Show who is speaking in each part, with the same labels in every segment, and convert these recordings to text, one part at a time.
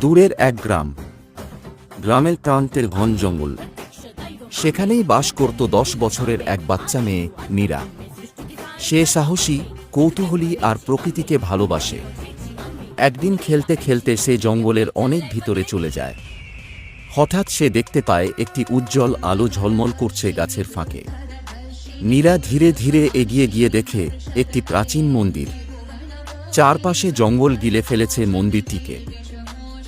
Speaker 1: দূরের এক গ্রাম। গ্রামের প্রান্তের ঘন জঙ্গল। সেখানেই বাস করত দশ বছরের এক বাচ্চা মেয়ে, মীরা। সে সাহসী, কৌতূহলী আর প্রকৃতিকে ভালোবাসে। একদিন খেলতে খেলতে সে জঙ্গলের অনেক ভিতরে চলে যায়। হঠাৎ সে দেখতে পায় একটি উজ্জ্বল আলো ঝলমল করছে গাছের ফাঁকে। মীরা ধীরে ধীরে এগিয়ে গিয়ে দেখে একটি প্রাচীন মন্দির। চারপাশে জঙ্গল গিলে ফেলেছে মন্দিরটিকে।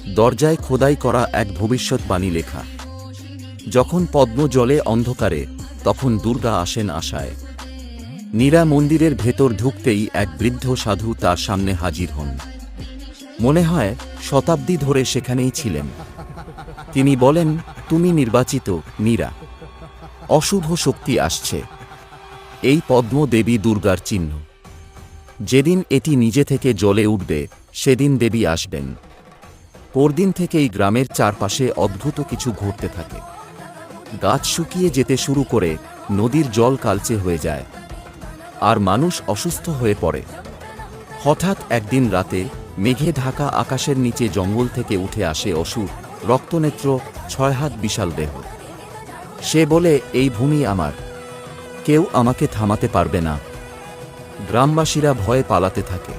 Speaker 1: দরজায় খোদাই করা এক ভবিষ্যৎবাণী লেখা। যখন পদ্ম জলে অন্ধকারে, তখন দুর্গা আসেন আশায়। নীরা মন্দিরের ভেতর ঢুকতেই এক বৃদ্ধ সাধু তার সামনে হাজির হন। মনে হয় শতাব্দী ধরে সেখানেই ছিলেন। তিনি বলেন, তুমি নির্বাচিত, নীরা। অশুভ শক্তি আসছে। এই পদ্ম দেবী দুর্গার চিহ্ন। যেদিন এটি নিজে থেকে জলে উঠবে, সেদিন দেবী আসবেন। পরদিন থেকেই গ্রামের চারপাশে অদ্ভুত কিছু ঘটতে থাকে। গাছ শুকিয়ে যেতে শুরু করে নদীর জল কালচে হয়ে যায়, আর মানুষ অসুস্থ হয়ে পড়ে। হঠাৎ একদিন রাতে মেঘে ঢাকা আকাশের নিচে জঙ্গল থেকে উঠে আসে অসুর, রক্তনেত্র ছয় হাত বিশাল দেহ। সে বলে, এই ভূমি আমার। কেউ আমাকে থামাতে পারবে না। গ্রামবাসীরা ভয়ে পালাতে থাকে,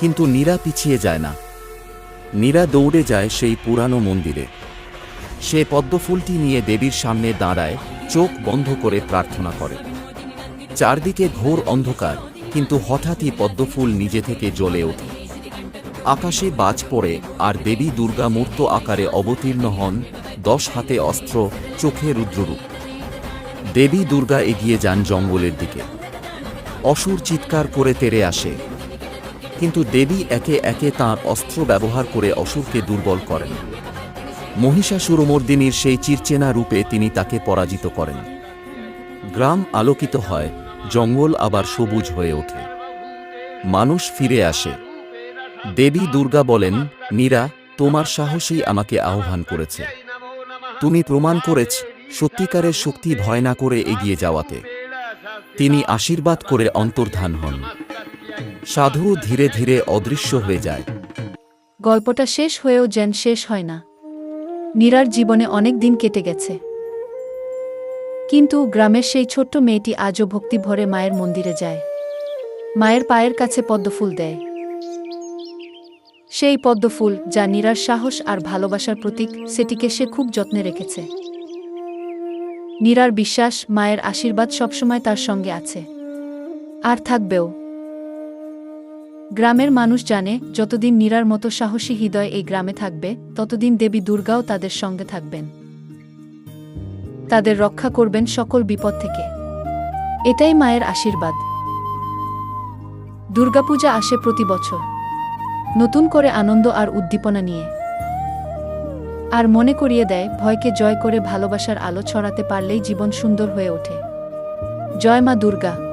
Speaker 1: কিন্তু নীরা পিছিয়ে যায় না। নীরা দৌড়ে যায় সেই পুরানো মন্দিরে। সে পদ্মফুলটি নিয়ে দেবীর সামনে দাঁড়ায়, চোখ বন্ধ করে প্রার্থনা করে। চারদিকে ঘোর অন্ধকার, কিন্তু হঠাৎই পদ্মফুল নিজে থেকে জ্বলে ওঠে। আকাশে বাজ পড়ে আর দেবী দুর্গা মূর্ত আকারে অবতীর্ণ হন, দশ হাতে অস্ত্র, চোখে রুদ্ররূপ। দেবী দুর্গা এগিয়ে যান জঙ্গলের দিকে। অসুর চিৎকার করে তেরে আসে। কিন্তু দেবী একে একে তাঁর অস্ত্র ব্যবহার করে অসুরকে দুর্বল করেন। মহিষাসুরমর্দিনীর সেই চিরচেনা রূপে তিনি তাকে পরাজিত করেন। গ্রাম আলোকিত হয়, জঙ্গল আবার সবুজ হয়ে ওঠে। মানুষ ফিরে আসে। দেবী দুর্গা বলেন, মীরা, তোমার সাহসী আমাকে আহ্বান করেছে। তুমি প্রমাণ করেছ, সত্যিকারের শক্তি ভয় না করে এগিয়ে যাওয়াতে। তিনি আশীর্বাদ করে অন্তর্ধান হন। সাধু ধীরে ধীরে অদৃশ্য হয়ে যায়।
Speaker 2: গল্পটা শেষ হয়েও যেন শেষ হয় না। নীরার জীবনে অনেক দিন কেটে গেছে। কিন্তু গ্রামের সেই ছোট্ট মেয়েটি আজও ভক্তি ভরে মায়ের মন্দিরে যায়। মায়ের পায়ের কাছে পদ্মফুল দেয়। সেই পদ্মফুল যা নীরার সাহস আর ভালোবাসার প্রতীক, সেটিকে সে খুব যত্নে রেখেছে। নীরার বিশ্বাস, মায়ের আশীর্বাদ সবসময় তার সঙ্গে আছে। আর থাকবেও। গ্রামের মানুষ জানে, যতদিন নীরার মতো সাহসী হৃদয় এই গ্রামে থাকবে, ততদিন দেবী দুর্গাও তাদের সঙ্গে থাকবেন। তাদের রক্ষা করবেন সকল বিপদ থেকে। এটাই মায়ের আশীর্বাদ। দুর্গাপূজা আসে প্রতি বছর। নতুন করে আনন্দ আর উদ্দীপনা নিয়ে। আর মনে করিয়ে দেয়, ভয়কে জয় করে ভালোবাসার আলো ছড়াতে পারলেই জীবন সুন্দর হয়ে ওঠে। জয় মা দুর্গা।